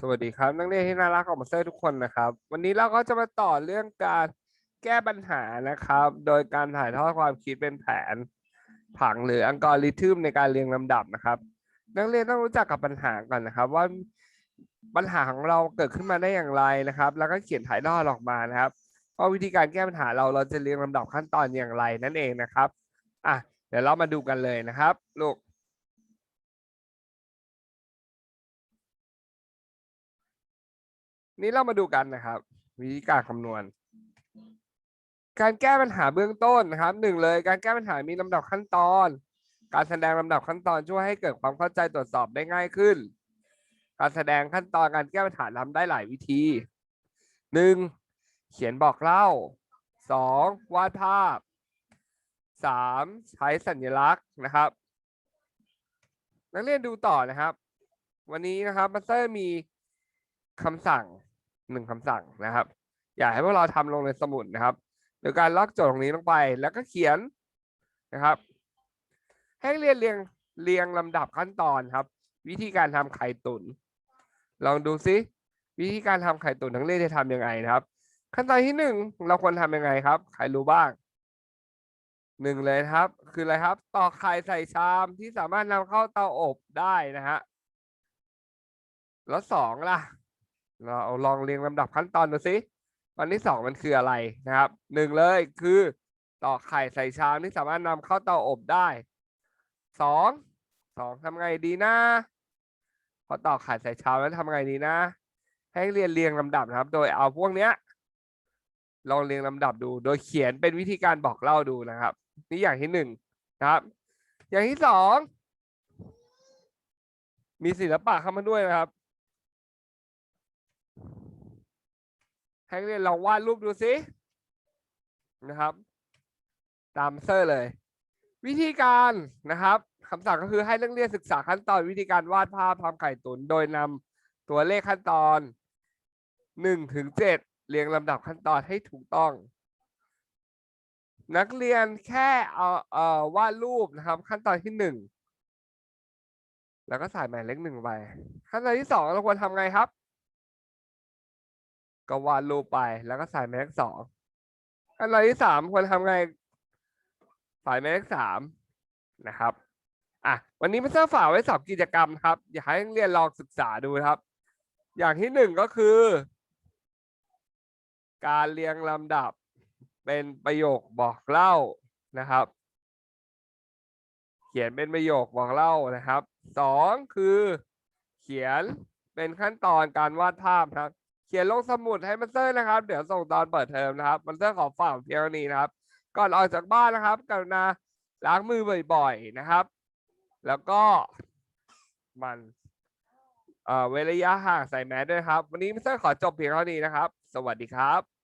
สวัสดีครับ นักเรียนที่น่ารักของมาสเตอร์ทุกคนนะครับ วันนี้เราก็จะมาต่อเรื่องการแก้ปัญหานะครับ โดยการถ่ายทอดความคิดเป็นแผน ผังหรืออัลกอริทึมในการเรียงลำดับนะครับ นักเรียนต้องรู้จักกับปัญหาก่อนนะครับ ว่าปัญหาของเราเกิดขึ้นมาได้อย่างไรนะครับ แล้วก็เขียนถ่ายทอดออกมานะครับว่าวิธีการแก้ปัญหาเราเราจะเรียงลำดับขั้นตอนอย่างไรนั่นเองนะครับอะเดี๋ยวเรามาดูกันเลยนะครับลูก นี้เรามาดูกันนะครับ วิธีการคำนวณ การแก้ปัญหาเบื้องต้นนะครับหนึ่งเลยการแก้ปัญหามีลำดับขั้นตอน การแสดงลำดับขั้นตอนช่วยให้เกิดความเข้าใจตรวจสอบได้ง่ายขึ้น การแสดงขั้นตอนการแก้ปัญหาทำได้หลายวิธีหนึ่งเขียนบอกเล่าสองวาดภาพสามใช้สัญลักษณ์นะครับ นักเรียนดูต่อนะครับ วันนี้นะครับมาสเตอร์มีคำสั่ง หนึ่งคำสั่งนะครับ อยากให้พวกเราทำลงในสมุดนะครับ โดยการลอกโจทย์ตรงนี้ลงไปแล้วก็เขียนนะครับ ให้เรียนเรียงเรียงลำดับขั้นตอนครับ วิธีการทำไข่ตุ๋นลองดูซิวิธีการทำไข่ตุ๋นทั้งเรียนจะทำยังไงนะครับ ขั้นตอนที่หนึ่งเราควรทำยังไงครับใครรู้บ้างหนึ่งเลยครับ คืออะไรครับตอกไข่ใส่ชามที่สามารถนำเข้าเตาอบได้นะฮะแล้วสองล่ะ เราลองเรียงลำดับขั้นตอนดูสิตอนที่สองมันคืออะไรนะครับหนึ่งเลยคือตอกไข่ใส่ชามที่สามารถนำเข้าเตาอบได้สองสองทำไงดีนะพอตอกไข่ใส่ชามแล้วทำไงดีนะ ให้เรียนเรียงลำดับนะครับ โดยเอาพวกเนี้ย ลองเรียงลำดับดู โดยเขียนเป็นวิธีการบอกเล่าดูนะครับ นี่อย่างที่หนึ่งนะครับ อย่างที่สองมีศิลปะเข้ามาด้วยนะครับ ให้นักเรียนลองวาดรูปดูสินะครับ ตามเซอร์เลย วิธีการนะครับคำสั่งก็คือให้นักเรียนศึกษาขั้นตอนวิธีการวาดภาพทำไข่ตุนโดยนำตัวเลขขั้นตอนหนึ่งถึงเจ็ดเรียงลำดับขั้นตอนให้ถูกต้อง นักเรียนแค่เอาเอ่อวาดรูปนะครับ ขั้นตอนที่หนึ่งแล้วก็ใส่หมายเลขหนึ่งไปขั้นตอนที่สองเราควรทำไงครับ ก็วาดรูปไปแล้วก็ใส่หมายเลขสองขั้นตอนที่สามควรทำไงใส่หมายเลขสามนะครับอะวันนี้มาเซอร์ฝากไว้สอบกิจกรรมครับ อยากให้นักเรียนลองศึกษาดูครับ อย่างที่หนึ่งก็คือ การเรียงลำดับเป็นประโยคบอกเล่านะครับ เขียนเป็นประโยคบอกเล่านะครับสองคือ เขียนเป็นขั้นตอนการวาดภาพครับ เขียนลงสมุดให้มันเซอร์นะครับ เดี๋ยวส่งตอนเปิดเทอมนะครับ มันเซอร์ขอฝากเพียงเท่านี้นะครับ ก่อนออกจากบ้านนะครับกรุณาล้างมือบ่อย ๆนะครับ แล้วก็มันเอ่อเว้นระยะห่างใส่แมสด้วยครับ วันนี้มิสเตอร์ขอจบเพียงเท่านี้นะครับ สวัสดีครับ